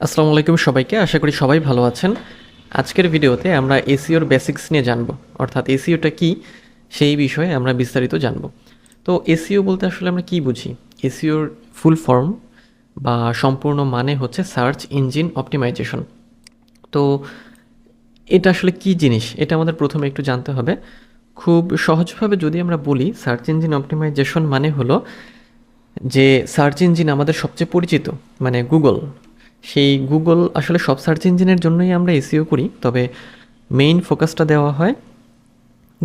আসসালামু আলাইকুম সবাইকে, আশা করি সবাই ভালো আছেন। আজকের ভিডিওতে আমরা এসিওর বেসিক্স নিয়ে জানব। অর্থাৎ এসিওটা কি, সেই বিষয়ে আমরা বিস্তারিত জানব। তো এসিও বলতে আসলে আমরা কি বুঝি? এসিওর ফুল ফর্ম বা সম্পূর্ণ মানে হচ্ছে সার্চ ইঞ্জিন অপটিমাইজেশন তো এটা আসলে কি জিনিস? এটা আমাদের প্রথমে একটু জানতে হবে। খুব সহজভাবে যদি আমরা বলি সার্চ ইঞ্জিন অপটিমাইজেশন মানে হলো যে সার্চ ইঞ্জিন আমাদের সবচেয়ে পরিচিত মানে গুগল সেই গুগল আসলে সব সার্চ ইঞ্জিনের জন্যই আমরা এসিও করি, তবে মেইন ফোকাসটা দেওয়া হয়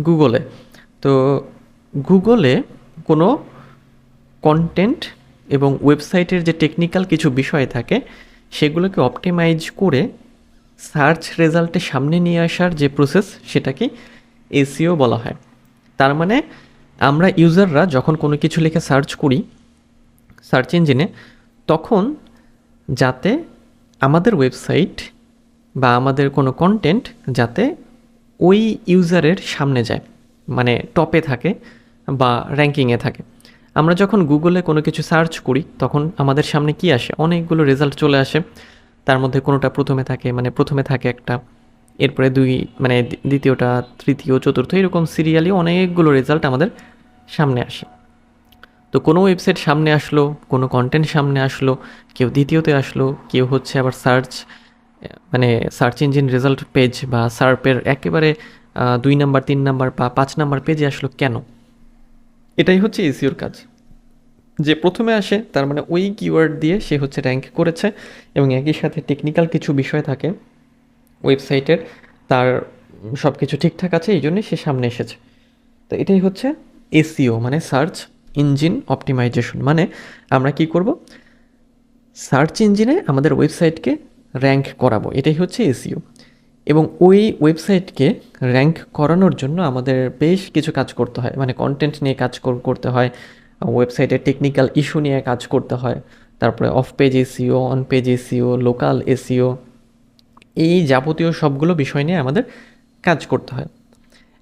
গুগলে তো গুগলে কোনো কন্টেন্ট এবং ওয়েবসাইটের যে টেকনিক্যাল কিছু বিষয় থাকে, সেগুলোকে অপটিমাইজ করে সার্চ রেজাল্টে সামনে নিয়ে আসার যে প্রসেস সেটাকে এসিও বলা হয়। তার মানে আমরা ইউজাররা যখন কোনো কিছু লিখে সার্চ করি সার্চ ইঞ্জিনে তখন যাতে আমাদের ওয়েবসাইট বা আমাদের কোনো কন্টেন্ট যাতে ওই ইউজারের সামনে যায় মানে টপে থাকে বা র্যাঙ্কিংয়ে থাকে। আমরা যখন গুগলে কোনো কিছু সার্চ করি, তখন আমাদের সামনে কি আসে? অনেকগুলো রেজাল্ট চলে আসে। তার মধ্যে কোনোটা প্রথমে থাকে মানে প্রথমে থাকে একটা, এরপরে দুই মানে দ্বিতীয়টা, তৃতীয়, চতুর্থ, এরকম সিরিয়ালি অনেকগুলো রেজাল্ট আমাদের সামনে আসে। তো কোনো ওয়েবসাইট সামনে আসলো, কোনো কন্টেন্ট সামনে আসলো, কেউ দ্বিতীয়তে আসলো, কেউ হচ্ছে আবার সার্চ মানে সার্চ ইঞ্জিন রেজাল্ট পেজ বা সার্পের একেবারে দুই নাম্বার, তিন নাম্বার বা পাঁচ নাম্বার পেজে আসলো কেন? এটাই হচ্ছে এসিওর কাজ। যে প্রথমে আসে, তার মানে ওই কিওয়ার্ড দিয়ে সে হচ্ছে র্যাঙ্ক করেছে এবং একই সাথে টেকনিক্যাল কিছু বিষয় থাকে ওয়েবসাইটের তার সব কিছু ঠিকঠাক আছে, এই জন্যই সে সামনে এসেছে। তো এটাই হচ্ছে এসিও মানে সার্চ ইঞ্জিন অপটিমাইজেশন মানে আমরা কি করব? সার্চ ইঞ্জিনে আমাদের ওয়েবসাইটকে র্যাঙ্ক করাবো, এটাই হচ্ছে এসিও এবং ওই ওয়েবসাইটকে র্যাঙ্ক করানোর জন্য আমাদের বেশ কিছু কাজ করতে হয় মানে কন্টেন্ট নিয়ে কাজ করতে হয় ওয়েবসাইটের টেকনিক্যাল ইস্যু নিয়ে কাজ করতে হয়, তারপরে off page SEO on page SEO local SEO এই যাবতীয় সবগুলো বিষয় নিয়ে আমাদের কাজ করতে হয়।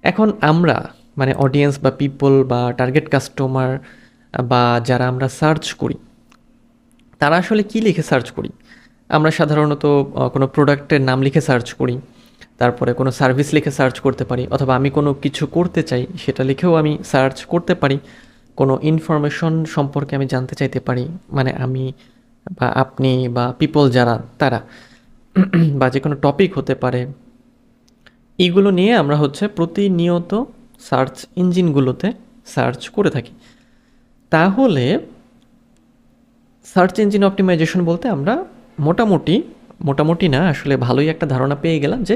এখন আমরা মানে অডিয়েন্স বা পিপল বা টার্গেট কাস্টমার বা যারা আমরা সার্চ করি, তারা আসলে কি লিখে সার্চ করি? আমরা সাধারণত কোনো প্রোডাক্টের নাম লিখে সার্চ করি, তারপরে কোনো সার্ভিস লিখে সার্চ করতে পারি, অথবা আমি কোনো কিছু করতে চাই, সেটা লিখেও আমি সার্চ করতে পারি, কোনো ইনফরমেশন সম্পর্কে আমি জানতে চাইতে পারি মানে আমি বা আপনি বা পিপল যারা, তারা, বা যে কোনো টপিক হতে পারে এইগুলো নিয়ে আমরা হচ্ছে প্রতিনিয়ত সার্চ ইঞ্জিনগুলোতে সার্চ করে থাকি। তাহলে সার্চ ইঞ্জিন অপটিমাইজেশন বলতে আমরা মোটামুটি মোটামুটি না, আসলে ভালোই একটা ধারণা পেয়ে গেলাম যে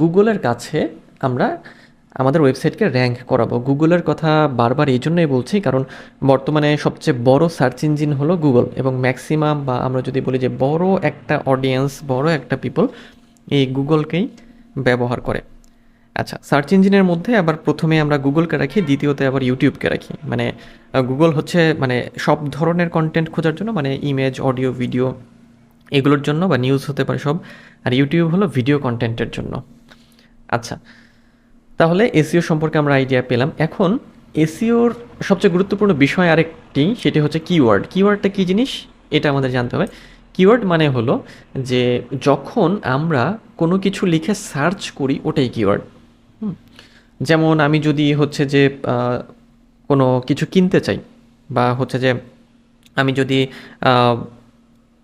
গুগলের কাছে আমরা আমাদের ওয়েবসাইটকে র্যাঙ্ক করাবো। গুগলের কথা বারবার এই জন্যই বলছি, কারণ বর্তমানে সবচেয়ে বড় সার্চ ইঞ্জিন হলো গুগল এবং ম্যাক্সিমাম বা আমরা যদি বলি যে বড় একটা অডিয়েন্স, বড় একটা পিপল এই গুগলকেই ব্যবহার করে। আচ্ছা সার্চ ইঞ্জিনের মধ্যে আবার প্রথমে আমরা গুগলকে রাখি, দ্বিতীয়তে আবার ইউটিউবকে রাখি। মানে গুগল হচ্ছে মানে সব ধরনের কন্টেন্ট খোঁজার জন্য মানে ইমেজ অডিও ভিডিও এগুলোর জন্য বা নিউজ হতে পারে সব। আর ইউটিউব হলো ভিডিও কন্টেন্টের জন্য। আচ্ছা তাহলে এসিও সম্পর্কে আমরা আইডিয়া পেলাম। এখন এসিওর সবচেয়ে গুরুত্বপূর্ণ বিষয় আরেকটি, সেটি হচ্ছে কিওয়ার্ড কিওয়ার্ডটা কী জিনিস? এটা আমাদের জানতে হবে। কিওয়ার্ড মানে হলো যে, যখন আমরা কোনো কিছু লিখে সার্চ করি, ওটাই কিওয়ার্ড যেমন আমি যদি হচ্ছে যে কোনো কিছু কিনতে চাই বা হচ্ছে যে, আমি যদি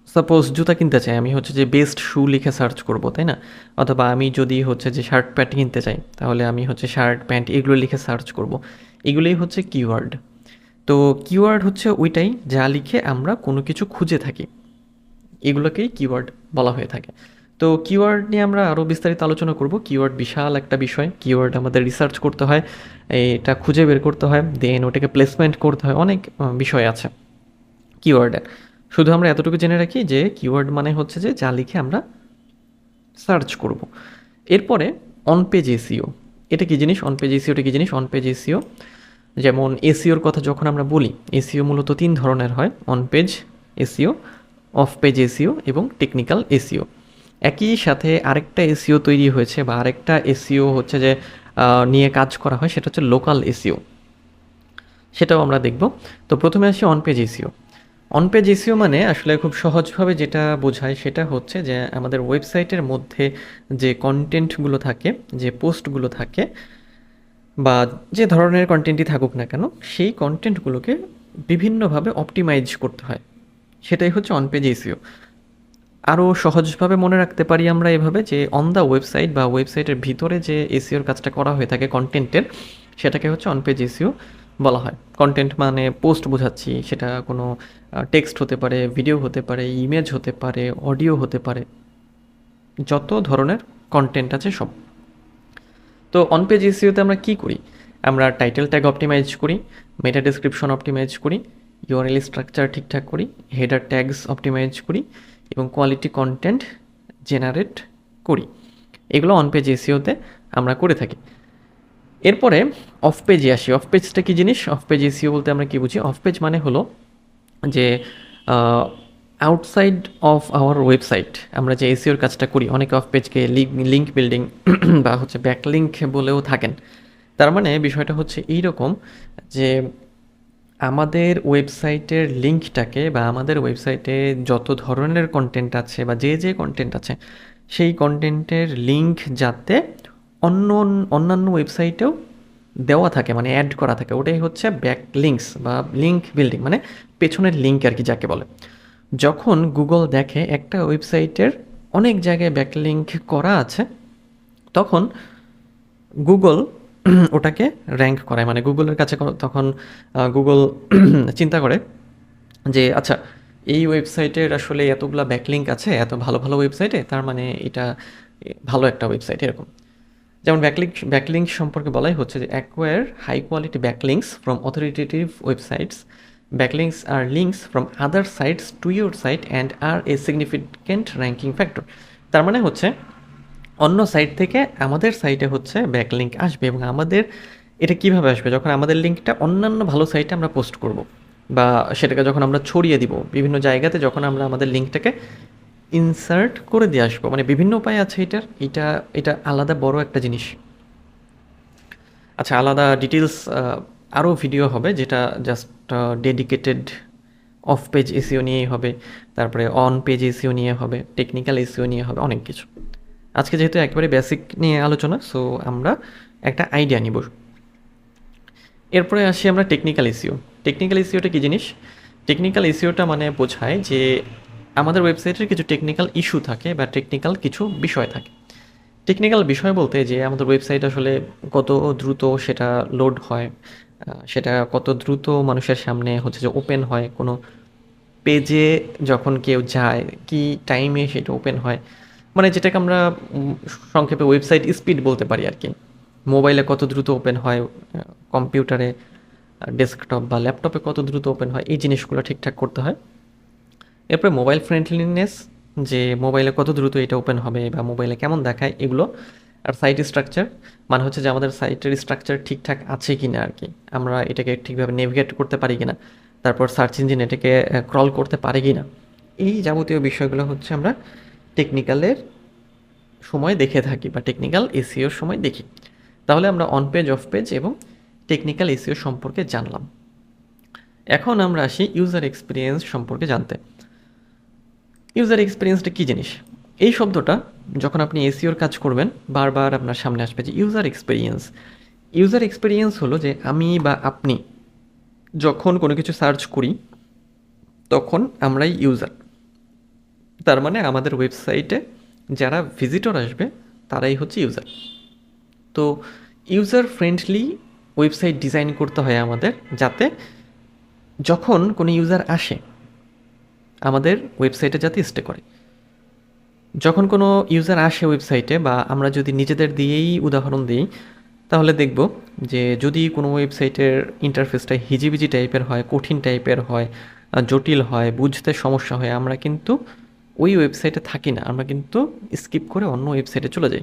সাপোজ জুতা কিনতে চাই, আমি হচ্ছে যে বেস্ট শু লিখে সার্চ করব, তাই না? অথবা আমি যদি হচ্ছে যে শার্ট প্যান্ট কিনতে চাই, তাহলে আমি হচ্ছে শার্ট প্যান্ট এগুলো লিখে সার্চ করব। এগুলোই হচ্ছে কিওয়ার্ড তো কিওয়ার্ড হচ্ছে ওইটাই যা লিখে আমরা কোনো কিছু খুঁজে থাকি। এগুলোকেই কিওয়ার্ড বলা হয়ে থাকে। তো কিওয়ার্ড নিয়ে আমরা আরও বিস্তারিত আলোচনা করব। কিওয়ার্ড বিশাল একটা বিষয়। কিওয়ার্ড আমাদের রিসার্চ করতে হয়, এটা খুঁজে বের করতে হয় দেন ওটাকে প্লেসমেন্ট করতে হয়, অনেক বিষয় আছে কিওয়ার্ডের শুধু আমরা এতটুকু জেনে রাখি যে কিওয়ার্ড মানে হচ্ছে যে যা লিখে আমরা সার্চ করব। এরপরে অন পেজ এসিও এটা কি জিনিস? অন পেজ এসিওটা কী জিনিস? অন পেজ এসিও যেমন এসিওর কথা যখন আমরা বলি এসিও মূলত তিন ধরনের হয় on page SEO off page SEO এবং টেকনিক্যাল এসিও একই সাথে আরেকটা এসিও তৈরি হয়েছে বা আরেকটা এসিও হচ্ছে যে নিয়ে কাজ করা হয়, সেটা হচ্ছে লোকাল এসিও সেটাও আমরা দেখব। তো প্রথমে আসি অনপেজ এসিও অনপেজ এসিও মানে আসলে খুব সহজভাবে যেটা বোঝায় সেটা হচ্ছে যে, আমাদের ওয়েবসাইটের মধ্যে যে কন্টেন্টগুলো থাকে, যে পোস্টগুলো থাকে, বা যে ধরনের কন্টেন্টই থাকুক না কেন, সেই কন্টেন্টগুলোকে বিভিন্নভাবে অপটিমাইজ করতে হয়। সেটাই হচ্ছে অনপেজ এসিও আরও সহজভাবে মনে রাখতে পারি আমরা এভাবে যে অন দ্য ওয়েবসাইট বা ওয়েবসাইটের ভিতরে যে এসিওর কাজটা করা হয়ে থাকে কন্টেন্টের সেটাকে হচ্ছে অন পেজ এসিও বলা হয়। কন্টেন্ট মানে পোস্ট বোঝাচ্ছি, সেটা কোনো টেক্সট হতে পারে ভিডিও হতে পারে ইমেজ হতে পারে অডিও হতে পারে। যত ধরনের কন্টেন্ট আছে সব। তো অন পেজ এসিওতে আমরা কি করি? আমরা টাইটেল ট্যাগ অপটিমাইজ করি মেটা ডেসক্রিপশন অপটিমাইজ করি ইউআরএল স্ট্রাকচার ঠিকঠাক করি হেডার ট্যাগস অপটিমাইজ করি এবং কোয়ালিটি কন্টেন্ট জেনারেট করি। এগুলো অন পেজ এসিওতে আমরা করে থাকি। এরপরে অফ পেজে আসি। অফ পেজটা কী জিনিস? অফ পেজ এসিও বলতে আমরা কী বুঝি? অফ পেজ মানে হলো যে আউটসাইড অফ আওয়ার ওয়েবসাইট আমরা যে এসিওর কাজটা করি, অনেকে অফ পেজকে লিঙ্ক বিল্ডিং বা হচ্ছে ব্যাক লিঙ্ক বলেও থাকেন। তার মানে বিষয়টা হচ্ছে এই রকম যে আমাদের ওয়েবসাইটের লিঙ্কটাকে বা আমাদের ওয়েবসাইটে যত ধরনের কন্টেন্ট আছে বা যে যে কন্টেন্ট আছে, সেই কন্টেন্টের লিঙ্ক যাতে অন্য অন্যান্য ওয়েবসাইটেও দেওয়া থাকে মানে অ্যাড করা থাকে। ওটাই হচ্ছে ব্যাক লিঙ্কস বা লিঙ্ক বিল্ডিং মানে পেছনের লিঙ্ক আর কি যাকে বলে। যখন গুগল দেখে একটা ওয়েবসাইটের অনেক জায়গায় ব্যাক লিঙ্ক করা আছে, তখন গুগল ওটাকে র্যাঙ্ক করায়। মানে গুগলের কাছে তখন গুগল চিন্তা করে যে আচ্ছা এই ওয়েবসাইটের আসলে এতগুলা ব্যাকলিঙ্ক আছে, এত ভালো ভালো ওয়েবসাইটে তার মানে এটা ভালো একটা ওয়েবসাইট এরকম। যেমন ব্যাকলিঙ্ক ব্যাকলিঙ্ক সম্পর্কে বলাই হচ্ছে যে acquire high quality backlinks from authoritative websites backlinks R links from other sites to your site and are a significant ranking factor তার মানে হচ্ছে অন্য সাইট থেকে আমাদের সাইটে হচ্ছে ব্যাকলিঙ্ক আসবে এবং আমাদের এটা কীভাবে আসবে? যখন আমাদের লিঙ্কটা অন্যান্য ভালো সাইটে আমরা পোস্ট করব বা সেটাকে যখন আমরা ছড়িয়ে দিব, বিভিন্ন জায়গাতে যখন আমরা আমাদের লিঙ্কটাকে ইনসার্ট করে দিয়ে আসব মানে বিভিন্ন উপায় আছে এটার, এটা এটা আলাদা বড় একটা জিনিস। আচ্ছা আলাদা ডিটেলস আরও ভিডিও হবে যেটা just dedicated off page SEO নিয়েই হবে, তারপরে অন পেজ এসিও নিয়ে হবে টেকনিক্যাল এসিও নিয়ে হবে, অনেক কিছু। আজকে যেহেতু একেবারে বেসিক নিয়ে আলোচনা সো আমরা একটা আইডিয়া নিব। এরপরে আসি আমরা টেকনিক্যাল ইস্যু টেকনিক্যাল ইস্যুটা কী জিনিস? টেকনিক্যাল ইস্যুটা মানে বোঝায় যে আমাদের ওয়েবসাইটের কিছু টেকনিক্যাল ইস্যু থাকে বা টেকনিক্যাল কিছু বিষয় থাকে। টেকনিক্যাল বিষয় বলতে যে আমাদের ওয়েবসাইট আসলে কত দ্রুত সেটা লোড হয় সেটা কত দ্রুত মানুষের সামনে হচ্ছে যে ওপেন হয়, কোনো পেজে যখন কেউ যায়, কি টাইমে সেটা ওপেন হয় মানে যেটাকে আমরা সংক্ষেপে ওয়েবসাইট স্পিড বলতে পারি আর কি। মোবাইলে কত দ্রুত ওপেন হয় কম্পিউটারে ডেস্কটপ বা ল্যাপটপে কত দ্রুত ওপেন হয়, এই জিনিসগুলো ঠিকঠাক করতে হয়। এরপরে মোবাইল ফ্রেন্ডলিনেস যে মোবাইলে কত দ্রুত এটা ওপেন হবে বা মোবাইলে কেমন দেখায়, এগুলো, আর সাইট স্ট্রাকচার মানে হচ্ছে যে আমাদের সাইটের স্ট্রাকচার ঠিকঠাক আছে কি না আর কি। আমরা এটাকে ঠিকভাবে নেভিগেট করতে পারি কি না তারপর সার্চ ইঞ্জিন এটাকে ক্রল করতে পারে কি না এই যাবতীয় বিষয়গুলো হচ্ছে আমরা টেকনিক্যালের সময় দেখে থাকি বা টেকনিক্যাল এসিওর সময় দেখি। তাহলে আমরা অন পেজ অফ পেজ এবং টেকনিক্যাল এসিও সম্পর্কে জানলাম। এখন আমরা আসি ইউজার এক্সপিরিয়েন্স সম্পর্কে জানতে। ইউজার এক্সপিরিয়েন্সটা কী জিনিস? এই শব্দটা যখন আপনি এসিওর কাজ করবেন, বারবার আপনার সামনে আসবে যে ইউজার এক্সপিরিয়েন্স ইউজার এক্সপিরিয়েন্স হলো যে আমি বা আপনি যখন কোনো কিছু সার্চ করি, তখন আমরাই ইউজার তার মানে আমাদের ওয়েবসাইটে যারা ভিজিটর আসবে, তারাই হচ্ছে ইউজার তো ইউজার ফ্রেন্ডলি ওয়েবসাইট ডিজাইন করতে হয় আমাদের যাতে যখন কোনো ইউজার আসে, আমাদের ওয়েবসাইটে যাতে স্টে করে। যখন কোনো ইউজার আসে ওয়েবসাইটে বা আমরা যদি নিজেদের দিয়েই উদাহরণ দিই, তাহলে দেখব যে যদি কোনো ওয়েবসাইটের ইন্টারফেসটা হিজিবিজি টাইপের হয়, কঠিন টাইপের হয় জটিল হয়, বুঝতে সমস্যা হয়, আমরা কিন্তু ওই ওয়েবসাইটে থাকি না, আমরা কিন্তু স্কিপ করে অন্য ওয়েবসাইটে চলে যাই।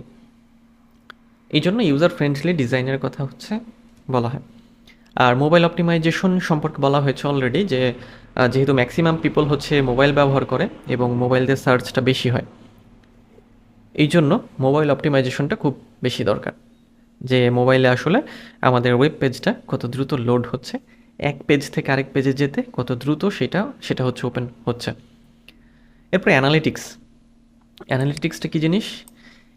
এই জন্য ইউজার ফ্রেন্ডলি ডিজাইনের কথা হচ্ছে বলা হয়। আর মোবাইল অপটিমাইজেশন সম্পর্কে বলা হয়েছে অলরেডি যে যেহেতু ম্যাক্সিমাম পিপল হচ্ছে মোবাইল ব্যবহার করে এবং মোবাইল দিয়ে সার্চটা বেশি হয়, এই জন্য মোবাইল অপটিমাইজেশনটা খুব বেশি দরকার। যে মোবাইলে আসলে আমাদের ওয়েব পেজটা কত দ্রুত লোড হচ্ছে, এক পেজ থেকে আরেক পেজে যেতে কত দ্রুত সেটা সেটা হচ্ছে ওপেন হচ্ছে। এরপরে অ্যানালিটিক্স অ্যানালিটিক্সটা কী জিনিস?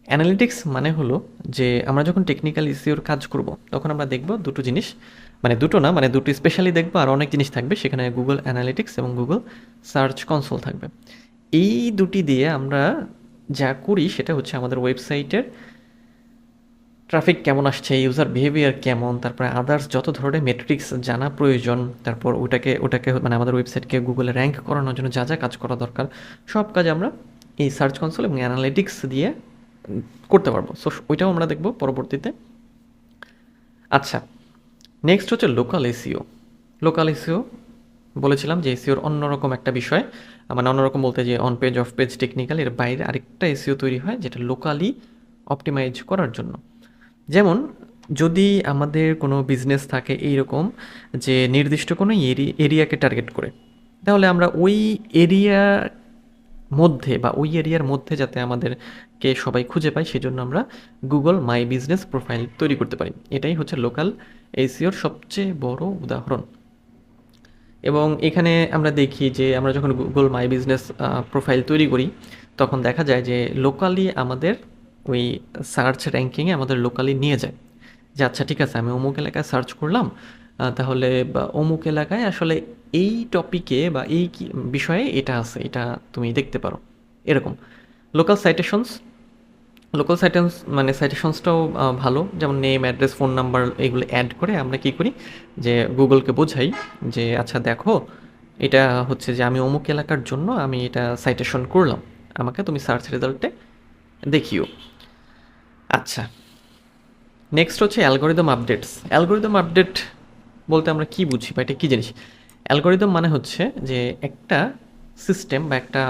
অ্যানালিটিক্স মানে হলো যে আমরা যখন টেকনিক্যাল ইস্যুর কাজ করব, তখন আমরা দেখব দুটো জিনিস। মানে দুটো না মানে দুটো স্পেশালি দেখব আর অনেক জিনিস থাকবে। সেখানে গুগল অ্যানালিটিক্স এবং গুগল সার্চ কনসোল থাকবে। এই দুটি দিয়ে আমরা যা করি সেটা হচ্ছে আমাদের ওয়েবসাইটের ট্রাফিক কেমন আসছে ইউজার বিহেভিয়ার কেমন, তারপরে আদার্স যত ধরনের মেট্রিক্স জানা প্রয়োজন, তারপর ওটাকে ওটাকে মানে আমাদের ওয়েবসাইটকে গুগলে র্যাঙ্ক করানোর জন্য যা যা কাজ করা দরকার, সব কাজ আমরা এই সার্চ কনসোল এবং অ্যানালিটিক্স দিয়ে করতে পারব। সো ওইটাও আমরা দেখব পরবর্তীতে। আচ্ছা নেক্সট হচ্ছে লোকাল এসিও লোকাল এসিও বলেছিলাম যে এসিওর অন্যরকম একটা বিষয় মানে অন্যরকম বলতে যে on page off page technical এর বাইরে আরেকটা এসিও তৈরি হয়, যেটা লোকালি অপটিমাইজ করার জন্য। যেমন, যদি আমাদের কোনো বিজনেস থাকে এইরকম যে নির্দিষ্ট কোনো এরিয়াকে টার্গেট করে, তাহলে আমরা ওই এরিয়া মধ্যে বা ওই এরিয়ার মধ্যে যাতে আমাদেরকে সবাই খুঁজে পায়, সেজন্য আমরা গুগল মাই বিজনেস প্রোফাইল তৈরি করতে পারি। এটাই হচ্ছে লোকাল এসিওর সবচেয়ে বড় উদাহরণ। এবং এখানে আমরা দেখি যে, আমরা যখন গুগল মাই বিজনেস প্রোফাইল তৈরি করি, তখন দেখা যায় যে লোকালি আমাদের ওই সার্চ র্যাঙ্কিংয়ে আমাদের লোকালি নিয়ে যায়। যে আচ্ছা ঠিক আছে, আমি অমুক এলাকায় সার্চ করলাম তাহলে অমুক এলাকায় আসলে এই টপিকে বা এই বিষয়ে এটা আছে, এটা তুমি দেখতে পারো। এরকম। লোকাল সাইটেশনস লোকাল সাইটেন্স মানে সাইটেশনসটাও ভালো। যেমন নেম অ্যাড্রেস ফোন নাম্বার এগুলো অ্যাড করে আমরা কি করি? যে গুগলকে বোঝাই যে আচ্ছা দেখো, এটা হচ্ছে যে আমি অমুক এলাকার জন্য আমি এটা সাইটেশন করলাম। আমাকে তুমি সার্চ রেজাল্টে দেখিও। আচ্ছা। নেক্সট হচ্ছে অ্যালগোরিদম আপডেটস অ্যালগোরিদম আপডেট বলতে আমরা কি বুঝি বা এটা কী জিনিস? অ্যালগোরিদম মানে হচ্ছে যে একটা সিস্টেম বা একটা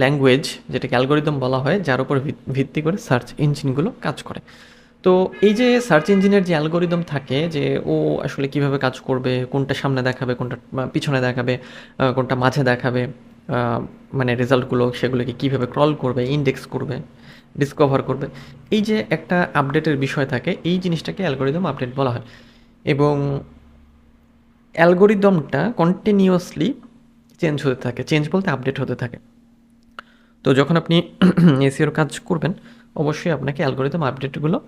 ল্যাঙ্গুয়েজ যেটাকে অ্যালগোরিদম বলা হয়, যার উপর ভিত্তি করে সার্চ ইঞ্জিনগুলো কাজ করে। তো এই যে সার্চ ইঞ্জিনের যে অ্যালগোরিদম থাকে, যে ও আসলে কীভাবে কাজ করবে, কোনটা সামনে দেখাবে, কোনটা পিছনে দেখাবে কোনটা মাঝে দেখাবে মানে রেজাল্টগুলো সেগুলোকে কীভাবে ক্রল করবে ইন্ডেক্স করবে ডিসকভার করবে। এই যে একটা আপডেটের বিষয় থাকে, এই জিনিসটাকে অ্যালগোরিদম আপডেট বলা হয়। এবং অ্যালগোরিদমটা কন্টিনিউয়াসলি চেঞ্জ হতে থাকে চেঞ্জ বলতে আপডেট হতে থাকে। তো যখন আপনি এসিওর কাজ করবেন, অবশ্যই আপনাকে অ্যালগোরিদম আপডেটগুলো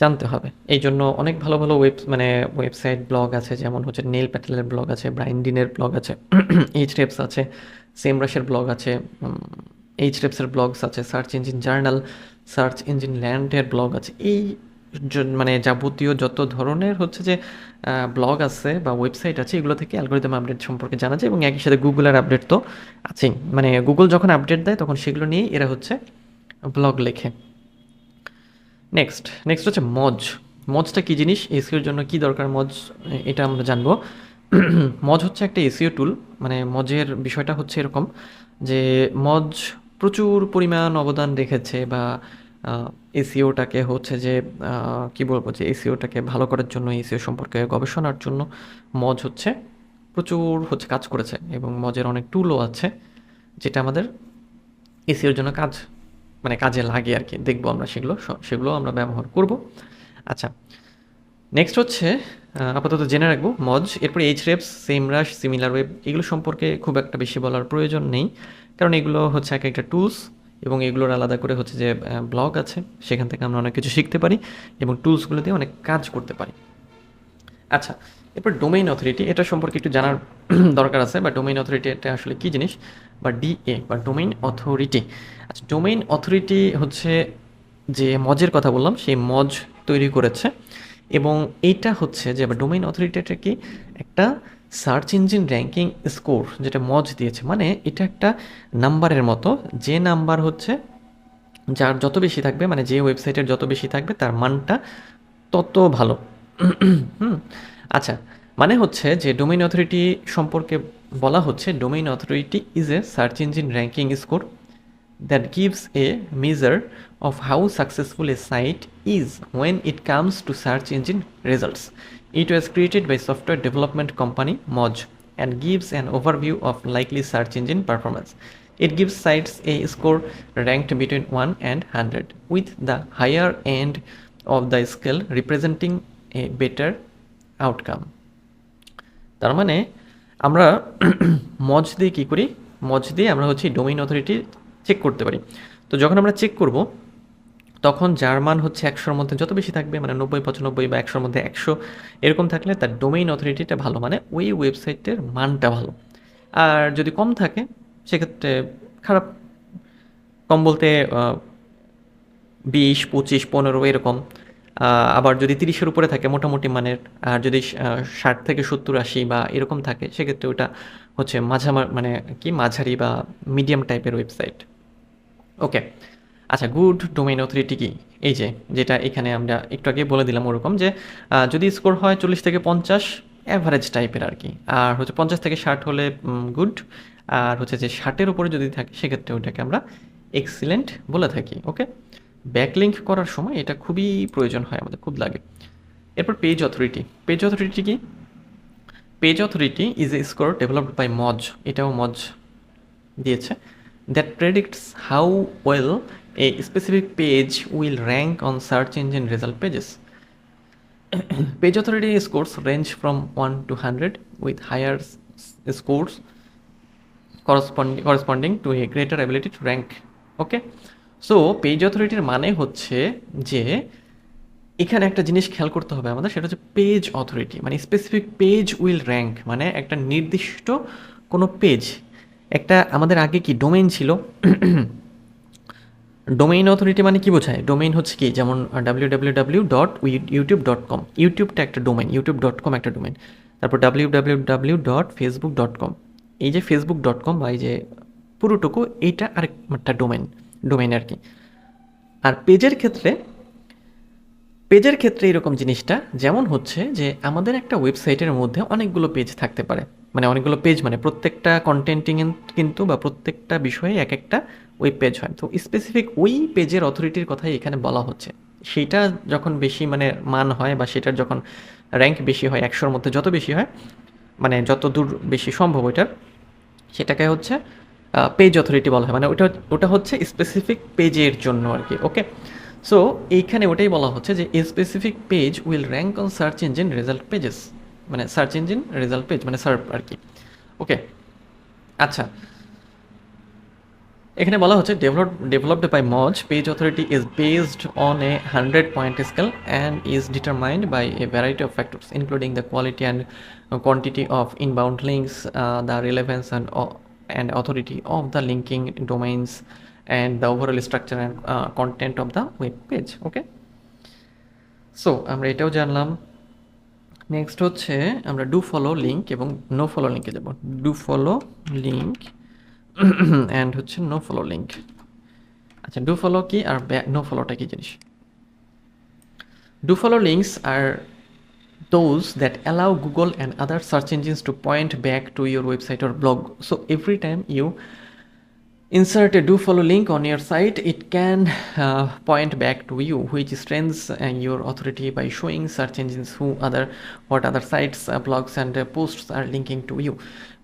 জানতে হবে। এই জন্য অনেক ভালো ভালো ওয়েব মানে ওয়েবসাইট ব্লগ আছে, যেমন হচ্ছে নেল প্যাটেলের ব্লগ আছে ব্রাইন্ডিনের ব্লগ আছে এইচ রেপস আছে সেমরাসের ব্লগ আছে এইচ রেপসের ব্লগস আছে search engine journal search engine ল্যান্ডের blog আছে। এই মানে যাবতীয় যত ধরনের হচ্ছে যে ব্লগ আছে বা ওয়েবসাইট আছে, এগুলো থেকে অ্যালগোরিদম আপডেট সম্পর্কে জানা যায় এবং একই সাথে গুগলের আপডেট তো আছেই। মানে গুগল যখন আপডেট দেয়, তখন সেগুলো নিয়েই এরা হচ্ছে ব্লগ লেখে। নেক্সট নেক্সট হচ্ছে মজ মজটা কী জিনিস? এসিওর জন্য কি দরকার মজ এটা আমরা জানব। মজ হচ্ছে একটা এসিও টুল মানে মজের বিষয়টা হচ্ছে এরকম যে মজ প্রচুর পরিমাণ অবদান রেখেছে বা এসিওটাকে হচ্ছে যে কি বলব যে এসিওটাকে ভালো করার জন্য এসিও সম্পর্কে গবেষণার জন্য মজ হচ্ছে, প্রচুর হচ্ছে কাজ করেছে এবং মজের অনেক টুলও আছে, যেটা আমাদের এসিওর জন্য কাজ মানে কাজে লাগে আর কি। দেখব আমরা সেগুলো সেগুলো আমরা ব্যবহার করব। আচ্ছা নেক্সট হচ্ছে আপাতত জেনে রাখব, মজ, এরপরে Ahrefs Semrush similar web এগুলো সম্পর্কে খুব একটা বেশি বলার প্রয়োজন নেই। কারণ এগুলো হচ্ছে এক একটা টুলস এবং এগুলোর আলাদা করে হচ্ছে যে ব্লগ আছে, সেখান থেকে আমরা অনেক কিছু শিখতে পারি এবং টুলসগুলো দিয়ে অনেক কাজ করতে পারি। আচ্ছা এরপর ডোমেইন অথরিটি এটা সম্পর্কে একটু জানার দরকার আছে বা ডোমেইন অথরিটি এটা আসলে কী জিনিস? বা ডিএ বা ডোমেইন অথরিটি আচ্ছা ডোমেইন অথরিটি হচ্ছে যে মজের কথা বললাম, সেই মজ তৈরি করেছে এবং এইটা হচ্ছে যে ডোমেইন অথরিটিটা কি? একটা সার্চ ইঞ্জিন র্যাঙ্কিং স্কোর, যেটা মজ দিয়েছে মানে এটা একটা নাম্বারের মতো। যে নাম্বার হচ্ছে যার যত বেশি থাকবে মানে যে ওয়েবসাইটের যত বেশি থাকবে, তার মানটা তত ভালো। আচ্ছা মানে হচ্ছে যে ডোমেইন অথরিটি সম্পর্কে বলা হচ্ছে domain authority is a search engine ranking score that gives a measure of how successful a site is when it comes to search engine results It was created by software development company Moj and gives an overview of likely search engine performance. It gives sites a score ranked between 1 and 100, with the higher end of the scale representing a better outcome. তার মানে আমরা মজ দিয়ে কী করি মজ দিয়ে আমরা হচ্ছে domain authority check করতে পারি তো যখন আমরা চেক করব তখন যার মান হচ্ছে একশোর মধ্যে যত বেশি থাকবে মানে নব্বই, পঁচানব্বই বা একশোর মধ্যে একশো, এরকম থাকলে তার ডোমেইন অথরিটিটা ভালো মানে ওই ওয়েবসাইটের মানটা ভালো। আর যদি কম থাকে, সেক্ষেত্রে খারাপ। কম বলতে বিশ, পঁচিশ, পনেরো, এরকম। আবার যদি তিরিশের উপরে থাকে মোটামুটি মানের, আর যদি ষাট থেকে সত্তর, আশি বা এরকম থাকে, সেক্ষেত্রে ওটা হচ্ছে মাঝামা মানে কি মাঝারি বা মিডিয়াম টাইপের ওয়েবসাইট ওকে আচ্ছা গুড ডোমেইন অথরিটি কি? এই যে, যেটা এখানে আমরা একটু আগে বলে দিলাম ওরকম যে যদি স্কোর হয় চল্লিশ থেকে পঞ্চাশ অ্যাভারেজ টাইপের আর কি আর হচ্ছে পঞ্চাশ থেকে ষাট হলে গুড আর হচ্ছে যে ষাটের উপরে যদি থাকে, সেক্ষেত্রে ওটাকে আমরা এক্সিলেন্ট বলে থাকি ওকে ব্যাকলিঙ্ক করার সময় এটা খুবই প্রয়োজন হয় আমাদের, খুব লাগে। এরপর পেজ অথরিটি পেজ অথরিটি কি? Page authority is a score developed by Moz এটাও মজ দিয়েছে। That predicts how well a specific page will rank on search engine result pages page authority scores range from 1 to 100 with higher scores corresponding, corresponding to a greater ability to rank. Okay so page অথরিটির মানে হচ্ছে যে এখানে একটা জিনিস খেয়াল করতে হবে আমাদের সেটা হচ্ছে পেজ অথরিটি মানে স্পেসিফিক পেজ উইল র্যাঙ্ক মানে একটা নির্দিষ্ট কোনো পেজ একটা আমাদের আগে কি ডোমেইন ছিল ডোমেইন অথরিটি মানে কি বোঝায়? ডোমেইন হচ্ছে কি? যেমন W W W dot YouTube dot com ইউটিউবটা একটা ডোমেইন ইউটিউব ডট কম একটা ডোমেইন তারপর W W W dot Facebook dot com এই যে ফেসবুক ডট কম বা এই যে পুরোটুকু, এইটা আরেকটা ডোমেইন ডোমেইন আর কি। আর পেজের ক্ষেত্রে পেজের ক্ষেত্রে এরকম জিনিসটা যেমন হচ্ছে যে আমাদের একটা ওয়েবসাইটের মধ্যে অনেকগুলো পেজ থাকতে পারে। মানে অনেকগুলো পেজ মানে প্রত্যেকটা কন্টেন্টিং কিন্তু বা প্রত্যেকটা বিষয়ে এক একটা ওয়েব পেজ হয়। তো স্পেসিফিক ওই পেজের অথরিটির কথাই এখানে বলা হচ্ছে। সেটা যখন বেশি মানে মান হয় বা সেটার যখন র্যাঙ্ক বেশি হয়, একশোর মধ্যে যত বেশি হয় মানে যত দূর বেশি সম্ভব ওইটার সেটাকে হচ্ছে পেজ অথরিটি বলা হয়। মানে ওটা ওটা হচ্ছে স্পেসিফিক পেজের জন্য আর কি ওকে সো এইখানে ওটাই বলা হচ্ছে যে specific page will rank on search engine result pages মানে সার্চ ইঞ্জিন রেজাল্ট পেজ মানে সার্ভ আর কি ওকে আচ্ছা এখানে বলা হচ্ছে develop developed by Moz page authority is based on a hundred point scale and is determined by a variety of factors including the quality and quantity of inbound links the relevance and authority of the linking domains and the overall structure and uh, content of the web page okay? So আমরা এটাও জানলাম। Next হচ্ছে আমরা do follow link এবং no follow লিঙ্কে যাব। Do follow link and হচ্ছে no follow link আচ্ছা ডু ফলো কি আর নো ফলোটা কি জিনিস ডু ফলো লিঙ্কস আর those that allow Google and other search engines to point back to your website or blog. So every time you insert a do follow link on your site, it can uh, point back to you, which strengthens uh, your authority by showing search engines who other what other sites, uh, blogs, and uh, posts are linking to you.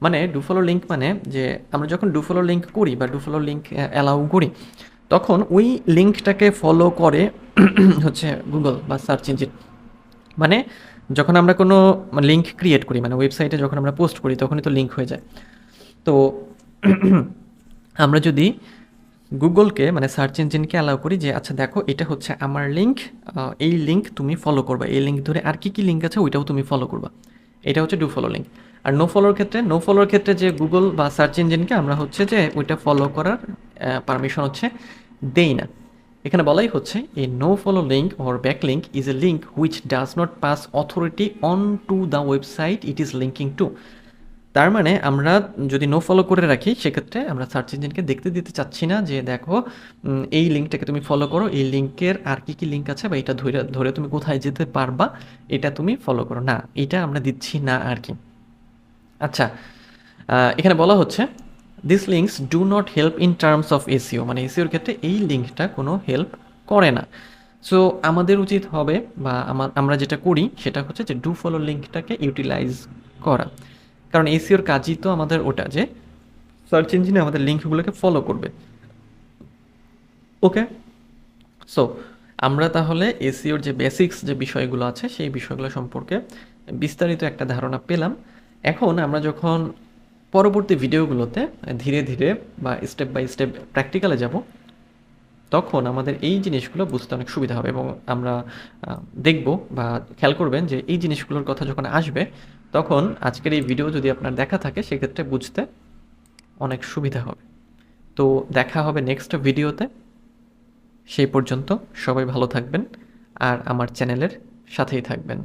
মানে do follow link মানে যে আমরা যখন do follow link করি বা do follow link allow করি তখন ওই লিঙ্কটাকে ফলো করে হচ্ছে গুগল বা সার্চ ইঞ্জিন মানে যখন আমরা কোনো লিঙ্ক ক্রিয়েট করি মানে ওয়েবসাইটে যখন আমরা পোস্ট করি তখনই তো লিঙ্ক হয়ে যায় তো আমরা যদি গুগলকে মানে সার্চ ইঞ্জিনকে অ্যালাউ করি যে আচ্ছা দেখো, এটা হচ্ছে আমার লিঙ্ক এই লিঙ্ক তুমি ফলো করবা। এই লিঙ্ক ধরে আর কি কি লিঙ্ক আছে ওইটাও তুমি ফলো করবা। এটা হচ্ছে ডু ফলো লিঙ্ক আর নো ফলোর ক্ষেত্রে নো ফলোর ক্ষেত্রে যে গুগল বা সার্চ ইঞ্জিনকে আমরা হচ্ছে যে ওইটা ফলো করার পারমিশন হচ্ছে দেই না। এখানে বলাই হচ্ছে a no follow link or back link is a link which does not pass authority on to the website it is linking to তার মানে আমরা যদি নো ফলো করে রাখি, সেক্ষেত্রে আমরা সার্চ ইঞ্জিনকে দেখতে দিতে চাচ্ছি না যে দেখো এই লিঙ্কটাকে তুমি ফলো করো, এই লিঙ্কের আর কি কি লিঙ্ক আছে বা এটা ধরে ধরে তুমি কোথায় যেতে পারবা, এটা তুমি ফলো করো। না, এটা আমরা দিচ্ছি না আর কি। আচ্ছা এখানে বলা হচ্ছে this links do not help in terms of SEO মানে এসিওর ক্ষেত্রে এই লিঙ্কটা কোনো হেল্প করে না। সো আমাদের উচিত হবে বা আমার আমরা যেটা করি, সেটা হচ্ছে যে ডু ফলো লিঙ্কটাকে ইউটিলাইজ করা। কারণ এসিওর কাজই তো আমাদের ওটা যে সার্চ ইঞ্জিনে আমাদের লিঙ্কগুলোকে ফলো করবে। ওকে সো আমরা তাহলে এসিওর যে বেসিক্স যে বিষয়গুলো আছে, সেই বিষয়গুলো সম্পর্কে বিস্তারিত একটা ধারণা পেলাম। এখন আমরা যখন পরবর্তী ভিডিওগুলোতে ধীরে ধীরে বা স্টেপ বাই স্টেপ প্র্যাকটিক্যালে যাব, তখন আমাদের এই জিনিসগুলো বুঝতে অনেক সুবিধা হবে এবং আমরা দেখব বা খেয়াল করবেন যে এই জিনিসগুলোর কথা যখন আসবে তখন আজকের এই ভিডিও যদি আপনার দেখা থাকে, সেক্ষেত্রে বুঝতে অনেক সুবিধা হবে। তো দেখা হবে নেক্সট ভিডিওতে সেই পর্যন্ত সবাই ভালো থাকবেন আর আমার চ্যানেলের সাথেই থাকবেন।